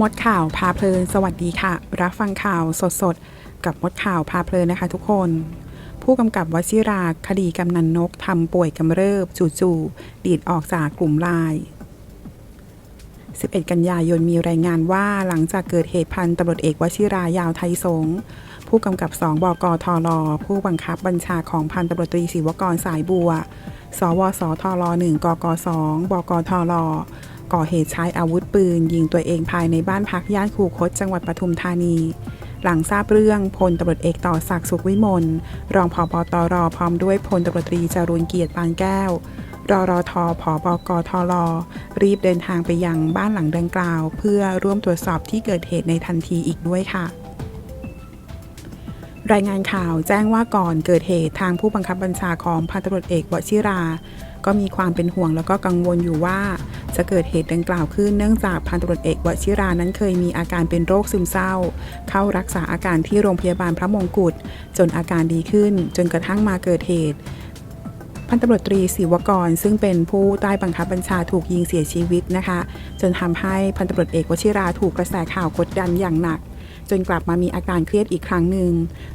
มดข่าวพาเพลิน สวัสดีค่ะ รับฟังข่าวสดๆ กับมดข่าวพาเพลินนะคะทุกคน ผู้กำกับวชิรา คดีกำนันนกทำป่วยกำเริบ จู่ๆดีดออกจากกลุ่มไลน์11 กันยายนมีรายงานว่าหลังจากเกิดเหตุพันตำรวจเอกวชิรายาวไทยสงผู้กำกับ 2 บกทรผู้บังคับบัญชาของพันตำรวจตรีศิวกรสายบัว สวสทร1กก2บกทร ก่อเหตุใช้อาวุธปืน ยิงตัวเองภายในบ้านพักย่านคูคตจังหวัดปทุมธานี หลังทราบเรื่องพลตำรวจเอกต่อศักดิ์สุขวิมลรองผบตรพร้อมด้วยพลตำรวจตรีจารุณเกียรติปานแก้วรอรอทอผอบกทรรีบเดินทางไปยังบ้านหลังดังกล่าว เพื่อร่วมตรวจสอบที่เกิดเหตุในทันทีอีกด้วยค่ะ รายงานข่าวแจ้งว่าก่อนเกิดเหตุทางผู้บังคับบัญชาของพันตำรวจเอกวชิรา ก็มีความเป็นห่วงแล้วก็กังวลอยู่ว่า จะเกิดเหตุดังกล่าวขึ้นเนื่องจากพันตำรวจเอกวชิรานั้นเคยมีอาการเป็นโรคซึมเศร้า เข้ารักษาอาการที่โรงพยาบาลพระมงกุฎจนอาการดีขึ้น จนกระทั่งมาเกิดเหตุพันตำรวจตรีศิวกร ซึ่งเป็นผู้ใต้บังคับบัญชาถูกยิงเสียชีวิตนะคะ จนทำให้พันตำรวจเอกวชิราถูกกระแสข่าวกดดันอย่างหนัก จนกลับมามีอาการเครียดอีกครั้งหนึ่ง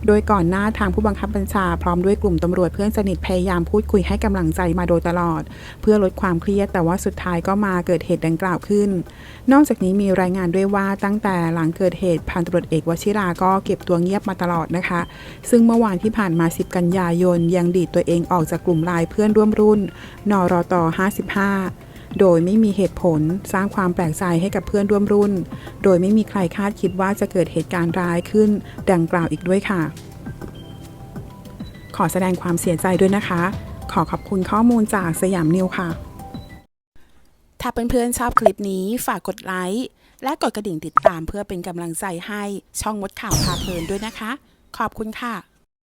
โดยก่อนหน้าทางผู้บังคับบัญชาพร้อมด้วยกลุ่มตำรวจเพื่อนสนิทพยายามพูดคุยให้กำลังใจมาโดยตลอด เพื่อลดความเครียดแต่ว่าสุดท้ายก็มาเกิดเหตุดังกล่าวขึ้น นอกจากนี้มีรายงานด้วยว่าตั้งแต่หลังเกิดเหตุพันตำรวจเอกวชิราก็เก็บตัวเงียบมาตลอดนะคะ ซึ่งเมื่อวานที่ผ่านมา 10 กันยายนยังดีดตัวเองออกจากกลุ่มไลน์เพื่อนร่วมรุ่นนรต55 โดยไม่มีเหตุผลสร้างความแปลกใจให้กับเพื่อนร่วมรุ่น โดยไม่มีใครคาดคิดว่าจะเกิดเหตุการณ์ร้ายขึ้น ดังกล่าวอีกด้วยค่ะ ขอแสดงความเสียใจด้วยนะคะ ขอขอบคุณข้อมูลจากสยามนิวค่ะ ถ้าเพื่อนๆชอบคลิปนี้ฝากกดไลค์และกดกระดิ่งติดตามเพื่อเป็นกำลังใจให้ช่องมดข่าวพาเพลินด้วยนะคะ ขอบคุณค่ะ